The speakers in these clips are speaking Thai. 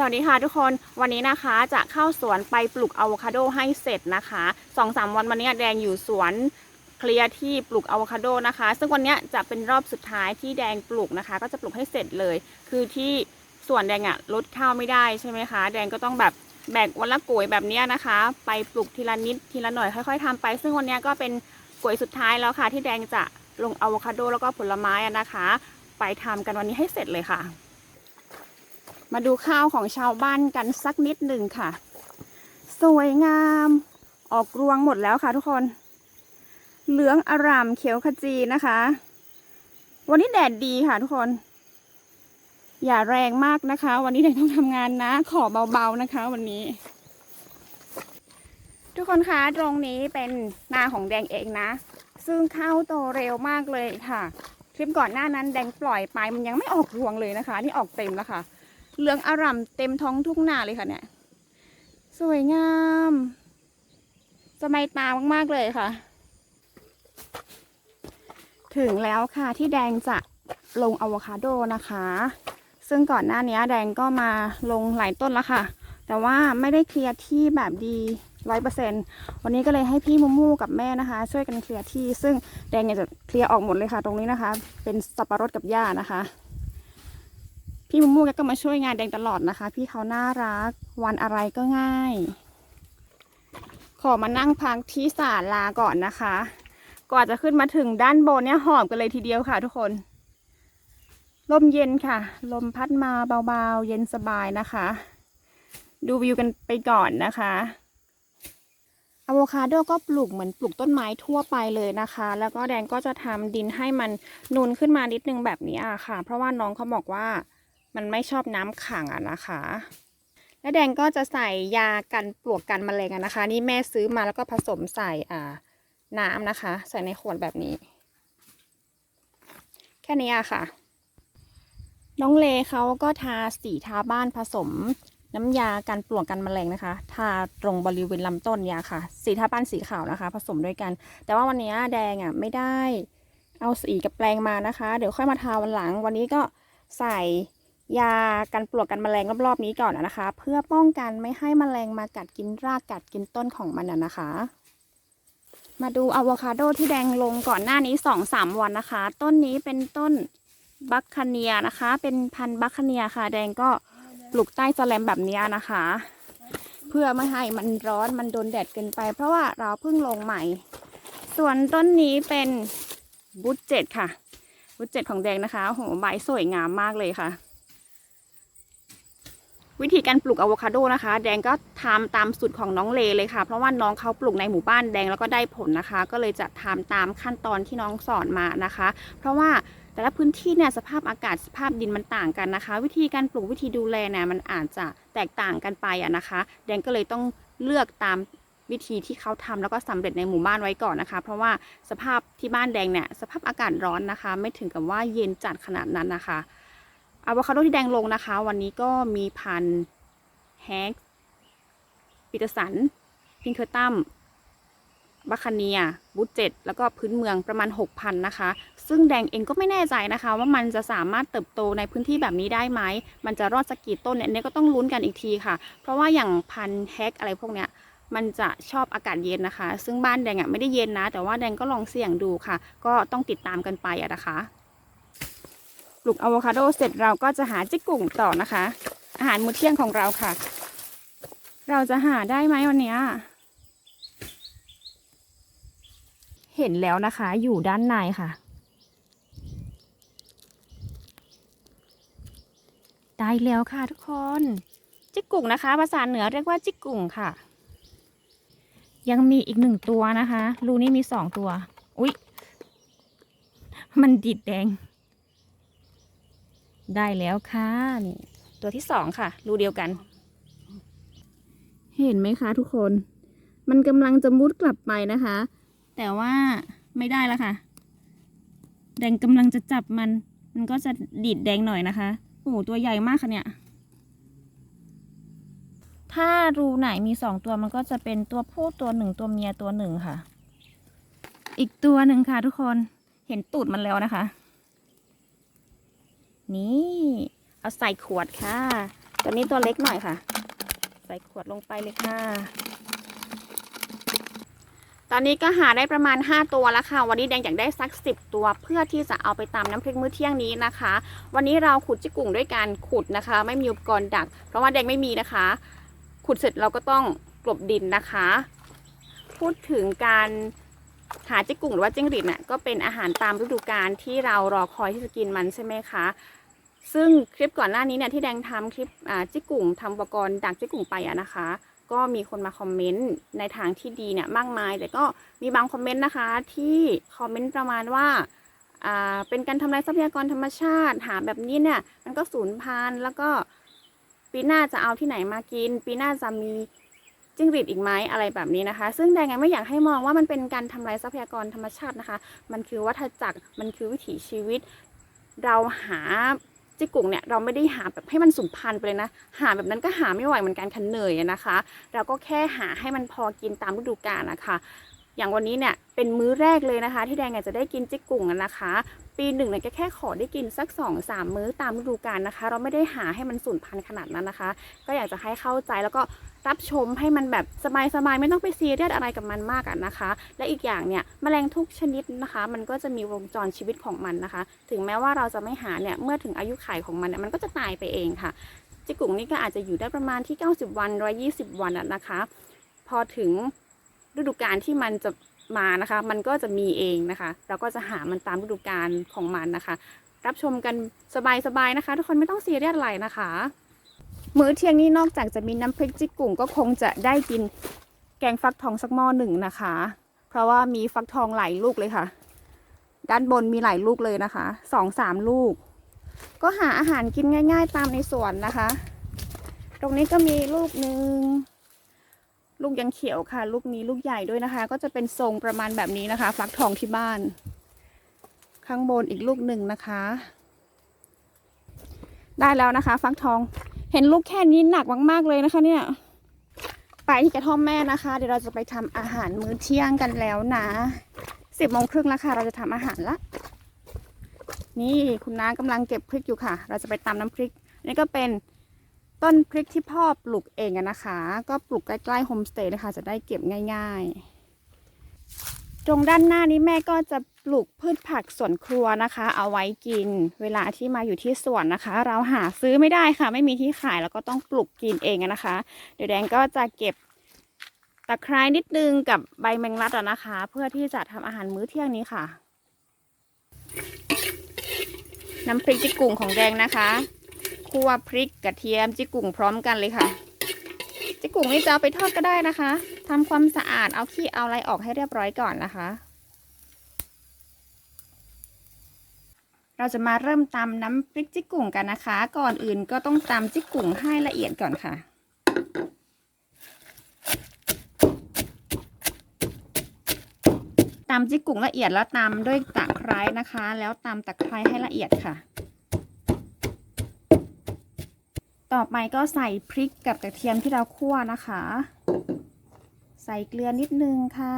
สวัสดีค่ะทุกคนวันนี้นะคะจะเข้าสวนไปปลูกอะโวคาโดให้เสร็จนะคะสองสามวันวันนี้แดงอยู่สวนเคลียร์ที่ปลูกอะโวคาโดนะคะ ซึ่งวันนี้จะเป็นรอบสุดท้ายที่แดงปลูกนะคะ ก็จะปลูกให้เสร็จเลย คือที่สวนแดงอะลดข้าวไม่ได้ใช่ไหมคะแดงก็ต้องแบบแบกวันละก๋วยแบบนี้นะคะ ไปปลูกทีละนิดทีละหน่อยค่อย ๆทำไป ซึ่งวันนี้ก็เป็นก๋วยสุดท้ายแล้วค่ะ ที่แดงจะลงอะโวคาโดแล้วก็ผลไม้นะคะ ไปทำกันวันนี้ให้เสร็จเลยค่ะ มาดูข้าวของชาวบ้านกันสักนิดหนึ่งค่ะ สวยงามออกรวงหมดแล้วค่ะทุกคน เหลืองอร่ามเขียวขจีนะคะ วันนี้แดดดีค่ะทุกคน อย่าแรงมากนะคะ วันนี้แดงต้องทำงานนะ ขอเบาๆนะคะ วันนี้ ทุกคนคะตรงนี้เป็นนาของแดงเองนะ ซึ่งข้าวโตเร็วมากเลยค่ะคลิปก่อนหน้านั้นแดงปล่อยไปมันยังไม่ออกรวงเลยนะคะ นี่ออกเต็มแล้วค่ะ เหลืองอร่ำเต็มท้องทุ่งนาเลยค่ะเนี่ย สวยงาม สมัยตามาก ๆ เลยค่ะ ถึงแล้วค่ะที่แดงจะลงอะโวคาโดนะคะ ซึ่งก่อนหน้านี้แดงก็มาลงหลายต้นแล้วค่ะ แต่ว่าไม่ได้เคลียร์ที่แบบดีร้อยเปอร์เซ็นวันนี้ก็เลยให้พี่มูมูกับแม่นะคะ ช่วยกันเคลียร์ที่ ซึ่งแดงเนี่ยจะเคลียร์ออกหมดเลยค่ะ ตรงนี้นะคะ เป็นสับปะรดกับหญ้านะคะ พี่มูมูแกก็มาช่วยงานแดงตลอดนะคะ พี่เขาน่ารัก วันอะไรก็ง่าย ขอมานั่งพักที่ศาลาก่อนนะคะกว่าจะขึ้นมาถึงด้านบนเนี่ยหอมกันเลยทีเดียวค่ะทุกคน ลมเย็นค่ะ ลมพัดมาเบาๆ เย็นสบายนะคะ ดูวิวกันไปก่อนนะคะอะโวคาโดก็ปลูกเหมือนปลูกต้นไม้ทั่วไปเลยนะคะ แล้วก็แดงก็จะทำดินให้มันนูนขึ้นมานิดนึงแบบนี้อะค่ะ เพราะว่าน้องเขาบอกว่า มันไม่ชอบน้ำขังอะนะคะ และแดงก็จะใส่ยากันปลวกกันแมลงอะนะคะ นี่แม่ซื้อมาแล้วก็ผสมใส่อ่าน้ำนะคะ ใส่ในขวดแบบนี้ แค่นี้อะค่ะ น้องเลเขาก็ทาสีทาบ้านผสมน้ำยากันปลวกกันแมลงนะคะ ทาตรงบริเวณลำต้นเนี่ยค่ะ สีทาบ้านสีขาวนะคะ ผสมด้วยกัน แต่ว่าวันนี้แดงอะไม่ได้เอาสีกับแปลงมานะคะ เดี๋ยวค่อยมาทาวันหลัง วันนี้ก็ใส่ ยากันปลวกกันแมลงรอบๆนี้ก่อนนะคะ เพื่อป้องกันไม่ให้แมลงมากัดกินรากกัดกินต้นของมันอะนะคะ มาดูอะโวคาโดที่แดงลงก่อนหน้านี้สองสามวันนะคะ ต้นนี้เป็นต้นบัคคเนียนะคะ เป็นพันธุ์บัคคเนียค่ะ แดงก็ปลูกใต้สแลมแบบนี้นะคะ เพื่อไม่ให้มันร้อนมันโดนแดดเกินไป เพราะว่าเราเพิ่งลงใหม่ ส่วนต้นนี้เป็นบุตเจ็ดค่ะ บุตเจ็ดของแดงนะคะโอ้โหใบสวยงามมากเลยค่ะ วิธีการปลูกอะโวคาโดนะคะ แดงก็ทำตามสูตรของน้องเลเลยค่ะ เพราะว่าน้องเขาปลูกในหมู่บ้านแดงแล้วก็ได้ผลนะคะ ก็เลยจะทำตามขั้นตอนที่น้องสอนมานะคะ เพราะว่าแต่ละพื้นที่เนี่ยสภาพอากาศสภาพดินมันต่างกันนะคะ วิธีการปลูกวิธีดูแลเนี่ยมันอาจจะแตกต่างกันไปอะนะคะ แดงก็เลยต้องเลือกตามวิธีที่เขาทำแล้วก็สำเร็จในหมู่บ้านไว้ก่อนนะคะ เพราะว่าสภาพที่บ้านแดงเนี่ยสภาพอากาศร้อนนะคะ ไม่ถึงกับว่าเย็นจัดขนาดนั้นนะคะ อะโวคาโดที่แดงลงนะคะ วันนี้ก็มีพันแฮกปีเตอร์สัน พิงเคอร์ตัมบัคคาเนียบูเจ็ตแล้วก็พื้นเมืองประมาณ 6,000 นะคะ ซึ่งแดงเองก็ไม่แน่ใจนะคะ ว่ามันจะสามารถเติบโตในพื้นที่แบบนี้ได้ไหม มันจะรอดสักกี่ต้นเนี่ยอันนี้ก็ต้องลุ้นกันอีกทีค่ะ เพราะว่าอย่างพันแฮกอะไรพวกเนี้ยมันจะชอบอากาศเย็นนะคะ ซึ่งบ้านแดงอะไม่ได้เย็นนะ แต่ว่าแดงก็ลองเสี่ยงดูค่ะ ก็ต้องติดตามกันไปอะนะคะ ลูกอะโวคาโดเสร็จเราก็จะหาจิกกุ่งต่อนะคะ อาหารมื้อเที่ยงของเราค่ะ เราจะหาได้ไหมวันนี้เห็นแล้วนะคะอยู่ด้านในค่ะ ได้แล้วค่ะทุกคน จิกกุ่งนะคะ ภาษาเหนือเรียกว่าจิกกุ่งค่ะ ยังมีอีกหนึ่งตัวนะคะรูนี้มีสองตัว อุ๊ย มันดิดแดง ได้แล้วค่ะนี่ ตัวที่สองค่ะ รูเดียวกัน เห็นไหมคะทุกคน มันกำลังจะมุดกลับไปนะคะ แต่ว่าไม่ได้แล้วค่ะ แดงกำลังจะจับมัน มันก็จะดีดแดงหน่อยนะคะโอ้โหตัวใหญ่มากค่ะเนี่ย ถ้ารูไหนมีสองตัวมันก็จะเป็นตัวผู้ตัวหนึ่งตัวเมียตัวหนึ่งค่ะ อีกตัวหนึ่งค่ะทุกคนเห็นตูดมันแล้วนะคะ นี่ เอาใส่ขวดค่ะ ตัวนี้ตัวเล็กหน่อยค่ะ ใส่ขวดลงไปเลยค่ะ ตอนนี้ก็หาได้ประมาณ 5 ตัวแล้วค่ะ วันนี้แดงอยากได้สัก 10 ตัว เพื่อที่จะเอาไปตำน้ำพริกมื้อเที่ยงนี้นะคะ วันนี้เราขุดจิกกุ่งด้วยการขุดนะคะ ไม่มีอุปกรณ์ดัก เพราะว่าแดงไม่มีนะคะ ขุดเสร็จเราก็ต้องกลบดินนะคะ พูดถึงการหาจิกกุ่งหรือว่าจิ้งหรีดเนี่ยก็เป็นอาหารตามฤดูกาลที่เรารอคอยที่จะกินมันใช่ไหมคะ ซึ่งคลิปก่อนหน้านี้เนี่ยที่แดงทำคลิปจิกกุ่งทำอุปกรณ์ดักจิกกุ่งไปอะนะคะ ก็มีคนมาคอมเมนต์ในทางที่ดีเนี่ยมากมาย แต่ก็มีบางคอมเมนต์นะคะ ที่คอมเมนต์ประมาณว่าอ่าเป็นการทำลายทรัพยากรธรรมชาติ หาแบบนี้เนี่ยมันก็สูญพันธุ์แล้วก็ปีหน้าจะเอาที่ไหนมากิน ปีหน้าจะมีจิ้งหรีดอีกไหมอะไรแบบนี้นะคะ ซึ่งแดงยังไม่อยากให้มองว่ามันเป็นการทำลายทรัพยากรธรรมชาตินะคะ มันคือวัฏจักรมันคือวิถีชีวิต เราหา จิกกุ่งเนี่ยเราไม่ได้หาแบบให้มันสุมพันธุ์ไปเลยนะ หาแบบนั้นก็หาไม่ไหวเหมือนกันคันเหนื่อยนะคะ เราก็แค่หาให้มันพอกินตามฤดูกาลนะคะ อย่างวันนี้เนี่ยเป็นมื้อแรกเลยนะคะ ที่แดงอยากจะได้กินจิกกุ่งนะคะ ปีหนึ่งเนี่ยก็แค่ขอได้กินสัก2อสามมื้อตามฤดูกาลนะคะ เราไม่ได้หาให้มันสูญพันธุ์ขนาดนั้นนะคะ ก็อยากจะให้เข้าใจแล้วก็รับชมให้มันแบบสบายๆไม่ต้องไปซีเรียสอะไรกับมันมากอะนะคะ และอีกอย่างเนี่ยแมลงทุกชนิดนะคะ มันก็จะมีวงจรชีวิตของมันนะคะ ถึงแม้ว่าเราจะไม่หาเนี่ยเมื่อถึงอายุขัยของมันเนี่ยมันก็จะตายไปเองค่ะจิกกุ่งนี่ก็อาจจะอยู่ได้ประมาณที่ 90 วัน 120 วันอะนะคะ พอถึง ฤดูกาลที่มันจะมานะคะ มันก็จะมีเองนะคะ เราก็จะหามันตามฤดูกาลของมันนะคะ รับชมกันสบายๆนะคะ ทุกคนไม่ต้องซีเรียสอะไรนะคะ มื้อเที่ยงนี้นอกจากจะมีน้ำพริกจิกกุ่งก็คงจะได้กินแกงฟักทองสักหม้อหนึ่งนะคะ เพราะว่ามีฟักทองหลายลูกเลยค่ะ ด้านบนมีหลายลูกเลยนะคะสองสามลูก ก็หาอาหารกินง่าย ๆ ตามในสวนนะคะ ตรงนี้ก็มีลูกหนึ่ง ลูกยังเขียวค่ะ ลูกนี้ลูกใหญ่ด้วยนะคะ ก็จะเป็นทรงประมาณแบบนี้นะคะ ฟักทองที่บ้าน ข้างบนอีกลูกหนึ่งนะคะ ได้แล้วนะคะ ฟักทอง เห็นลูกแค่นี้หนักมาก ๆ เลยนะคะเนี่ยไปที่กระท่อมแม่นะคะ เดี๋ยวเราจะไปทำอาหารมื้อเที่ยงกันแล้วนะสิบโมงครึ่งแล้วค่ะ เราจะทำอาหารละ นี่คุณน้ากำลังเก็บพริกอยู่ค่ะ เราจะไปตำน้ำพริก นี่ก็เป็น ต้นพริกที่พ่อปลูกเองอะนะคะ ก็ปลูกใกล้ๆโฮมสเตย์นะคะจะได้เก็บง่าย ๆ ตรงด้านหน้านี้แม่ก็จะปลูกพืชผักสวนครัวนะคะ เอาไว้กิน เวลาที่มาอยู่ที่สวนนะคะ เราหาซื้อไม่ได้ค่ะ ไม่มีที่ขายแล้วก็ต้องปลูกกินเองนะคะ เดี๋ยวแดงก็จะเก็บตะไคร้นิดนึงกับใบแมงลัดนะคะ เพื่อที่จะทำอาหารมื้อเที่ยงนี้ค่ะ น้ำพริกจิกกุ่งของแดงนะคะ คั่วพริกกระเทียมจิกุ่งพร้อมกันเลยค่ะ จิกุ่งนี่จะเอาไปทอดก็ได้นะคะทำความสะอาดเอาขี้เอาอะไรออกให้เรียบร้อยก่อนนะคะ เราจะมาเริ่มตำน้ำพริกจิกุ่งกันนะคะ ก่อนอื่นก็ต้องตำจิกุ่งให้ละเอียดก่อนค่ะตำจิกกุ่งละเอียดแล้วตำด้วยตะไคร้นะคะ แล้วตำตะไคร้ให้ละเอียดค่ะ ต่อไปก็ใส่พริกกับกระเทียมที่เราคั่วนะคะ ใส่เกลือนิดนึงค่ะ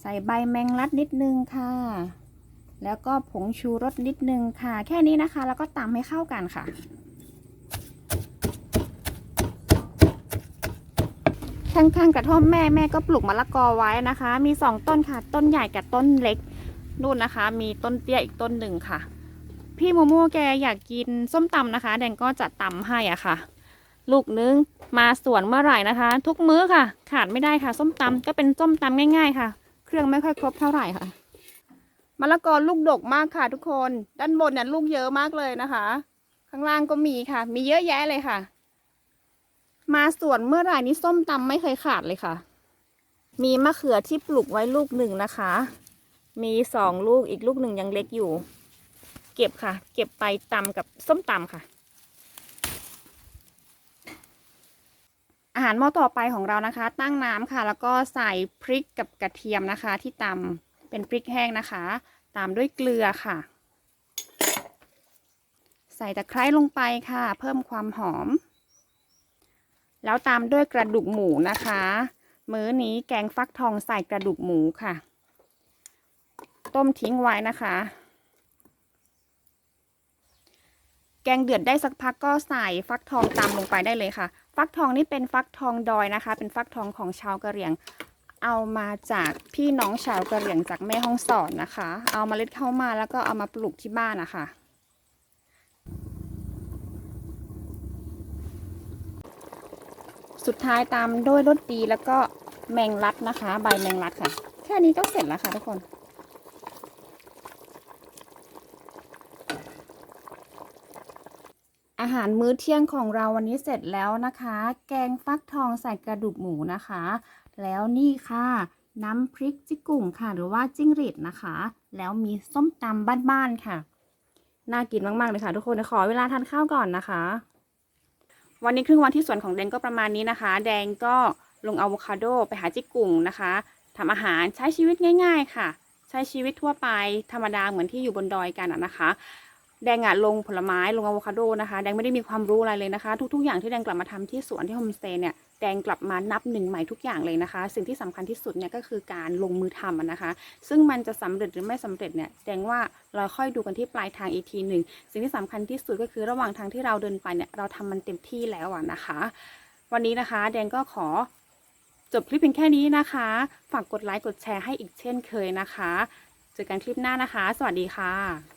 ใส่ใบแมงลัดนิดนึงค่ะ แล้วก็ผงชูรสนิดนึงค่ะ แค่นี้นะคะ แล้วก็ตำให้เข้ากันค่ะ ข้างๆกระท่อมแม่แม่ก็ปลูกมะละกอไว้นะคะ มีสองต้นค่ะ ต้นใหญ่กับต้นเล็กนู่นนะคะ มีต้นเตี้ยอีกต้นหนึ่งค่ะ พี่โมโม่แกอยากกินส้มตำนะคะ แดงก็จะตำให้อะค่ะ ลูกนึงมาสวนเมื่อไหร่นะคะ ทุกมื้อค่ะ ขาดไม่ได้ค่ะ ส้มตำก็เป็นส้มตำง่าย ๆ ค่ะ เครื่องไม่ค่อยครบเท่าไหร่ค่ะมะละกอลูกดกมากค่ะ ทุกคน ด้านบนเนี่ยลูกเยอะมากเลยนะคะ ข้างล่างก็มีค่ะ มีเยอะแยะเลยค่ะ มาสวนเมื่อไหร่นี้ส้มตำไม่เคยขาดเลยค่ะ มีมะเขือที่ปลูกไว้ลูกหนึ่งนะคะ มีสองลูกอีกลูกหนึ่งยังเล็กอยู่ เก็บค่ะ เก็บไปตำกับส้มตำค่ะ อาหารหม้อต่อไปของเรานะคะ ตั้งน้ำค่ะ แล้วก็ใส่พริกกับกระเทียมนะคะ ที่ตำเป็นพริกแห้งนะคะ ตามด้วยเกลือค่ะ ใส่ตะไคร้ลงไปค่ะ เพิ่มความหอม แล้วตามด้วยกระดูกหมูนะคะ มื้อนี้แกงฟักทองใส่กระดูกหมูค่ะ ต้มทิ้งไว้นะคะ แกงเดือดได้สักพักก็ใส่ฟักทองตามลงไปได้เลยค่ะ ฟักทองนี่เป็นฟักทองดอยนะคะ เป็นฟักทองของชาวกะเหรี่ยง เอามาจากพี่น้องชาวกะเหรี่ยงจากแม่ห้องสอนนะคะ เอามาเล็ดเข้ามาแล้วก็เอามาปลูกที่บ้านนะคะสุดท้ายตามด้วยรสดีแล้วก็แมงลัดนะคะ ใบแมงลัดค่ะ แค่นี้ก็เสร็จแล้วค่ะทุกคน อาหารมื้อเที่ยงของเราวันนี้เสร็จแล้วนะคะ แกงฟักทองใส่กระดูกหมูนะคะ แล้วนี่ค่ะ น้ำพริกจิกุ่งค่ะ หรือว่าจิ้งหรีดนะคะ แล้วมีส้มตำบ้านๆค่ะ น่ากินมากๆเลยค่ะ ทุกคนขอเวลาทานข้าวก่อนนะคะ วันนี้ครึ่งวันที่สวนของแดงก็ประมาณนี้นะคะ แดงก็ลงอะโวคาโดไปหาจิกุ่งนะคะทำอาหารใช้ชีวิตง่าย ๆ ค่ะ ใช้ชีวิตทั่วไปธรรมดาเหมือนที่อยู่บนดอยกันนะคะ แดงอะลงผลไม้ลงอะโวคาโดนะคะ แดงไม่ได้มีความรู้อะไรเลยนะคะ ทุก ๆ อย่างที่แดงกลับมาทำที่สวนที่โฮมสเตย์เนี่ยแดงกลับมานับหนึ่งใหม่ทุกอย่างเลยนะคะ สิ่งที่สำคัญที่สุดเนี่ยก็คือการลงมือทำนะคะ ซึ่งมันจะสำเร็จหรือไม่สำเร็จเนี่ยแดงว่าเราค่อยดูกันที่ปลายทางอีกทีหนึ่งสิ่งที่สำคัญที่สุดก็คือระหว่างทางที่เราเดินไปเนี่ยเราทำมันเต็มที่แล้วอะนะคะ วันนี้นะคะ แดงก็ขอจบคลิปเพียงแค่นี้นะคะ ฝากกดไลค์กดแชร์ให้อีกเช่นเคยนะคะ เจอกันคลิปหน้านะคะ สวัสดีค่ะ